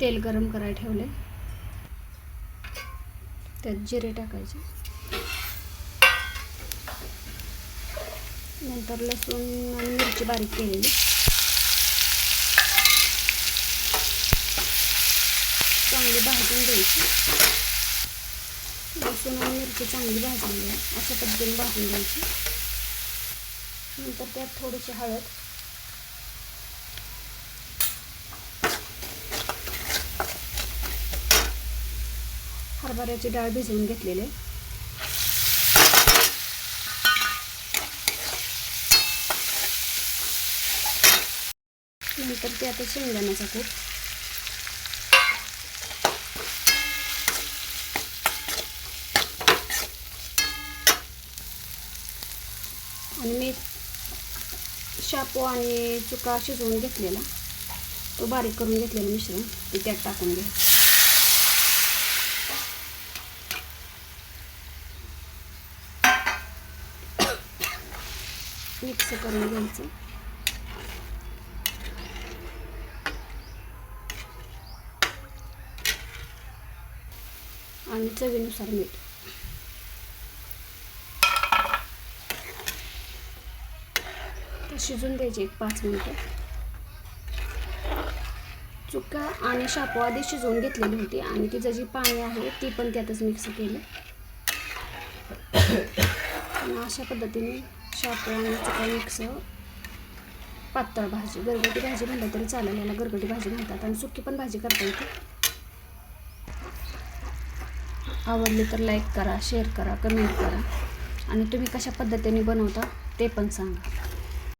तेल गरम करायला ठेवले त्यात जिरे टाकायचे. नंतर लसूण आणि मिरची बारीक केलेली. चांगली भाजून द्यायची लसूण आणि मिरची चांगली भाजून द्या अशा पद्धतीने भाजून द्यायची नंतर त्यात थोडीशी हळद. हरभऱ्याची डाळ भिजवून घेतलेली. नंतर ते आता शेंगदाण्याचा कूट. आणि मी शापू आणि चुका शिजवून घेतलेला. तो बारीक करून घेतलेलं मिश्रण. ते त्यात टाकून घ्या मिक्स करून घ्यायचं. आणि चवीनुसार मीठ. शिजून द्यायचे एक पाच मिनटं. चुका आणि शापू आधी शिजवून घेतलेली होती आणि तिचं जी पाणी आहे ती पण त्यातच मिक्स केलं. अशा पद्धतीने शापू आणि मिक्स पातळ भाजी गरगटी भाजी म्हणलं तरी चालेल याला गरगटी भाजी म्हणतात. आणि सुकी पण भाजी करता येते. आवडली तर लाईक करा शेअर करा कमेंट करा. आणि तुम्ही कशा पद्धतीने बनवता ते पण सांगा.